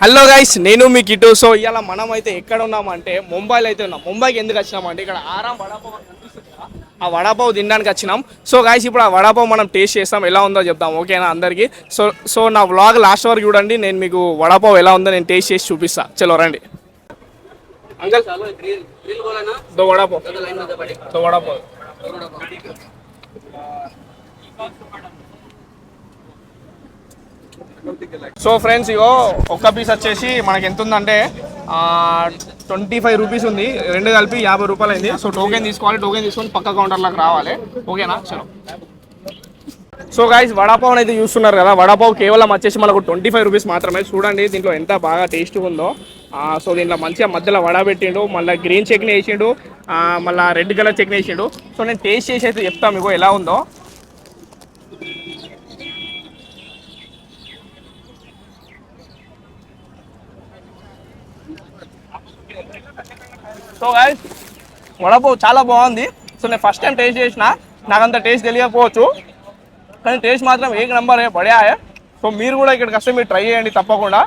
Hello guys నేను మీ Kittu so ఇవాళ మనం అయితే ఎక్కడ ఉన్నామంటే ముంబైలో అయితే ఉన్నాం. ముంబైకి ఎందుకు వచ్చినామంటే ఇక్కడ ఆరాం వడాపావ్ ఆ వడాపావ్ తినడానికి వచ్చినాం. సో గాయస్ ఇప్పుడు ఆ వడాపావ్ మనం టేస్ట్ చేస్తాం. ఎలా ఉందో చెప్తాం ఓకేనా అందరికీ? సో సో నా వ్లాగ్ లాస్ట్ వరకు చూడండి. నేను మీకు వడాపావ్ ఎలా ఉందో నేను టేస్ట్ చేసి చూపిస్తా. చలో రండి. అంకల్ దో వడాపావ్. దో వడాపావ్. సో ఫ్రెండ్స్ ఇగో ఒక్క పీస్ వచ్చేసి మనకి ఎంత ఉందంటే ట్వంటీ ఫైవ్ రూపీస్ ఉంది. రెండు కలిపి యాభై రూపాయలు అయింది సో టోకెన్ తీసుకోవాలి టోకెన్ తీసుకొని పక్క కౌంటర్లోకి రావాలి. ఓకేనా చలో సో గాయస్ వడాపావ్ అయితే చూస్తున్నారు కదా. వడాపావ్ కేవలం వచ్చేసి మనకు ట్వంటీ ఫైవ్ రూపీస్ మాత్రమే. చూడండి దీంట్లో ఎంత బాగా టేస్ట్ ఉందో. సో దీంట్లో మంచిగా మధ్యలో వడ పెట్టిండు మళ్ళీ గ్రీన్ చట్నీ వేసిండు మళ్ళీ రెడ్ కలర్ చట్నీ వేసిండు. సో నేను టేస్ట్ చేసి అయితే చెప్తాను మీకు ఎలా ఉందో. సో గాయస్ వడపావ్ చాలా బాగుంది. సో నేను ఫస్ట్ టైం టేస్ట్ చేసిన. నాకంత టేస్ట్ తెలియకపోవచ్చు. కానీ టేస్ట్ మాత్రం ఏ నెంబర్ బడియా సో మీరు కూడా ఇక్కడికి వస్తే మీరు ట్రై చేయండి తప్పకుండా.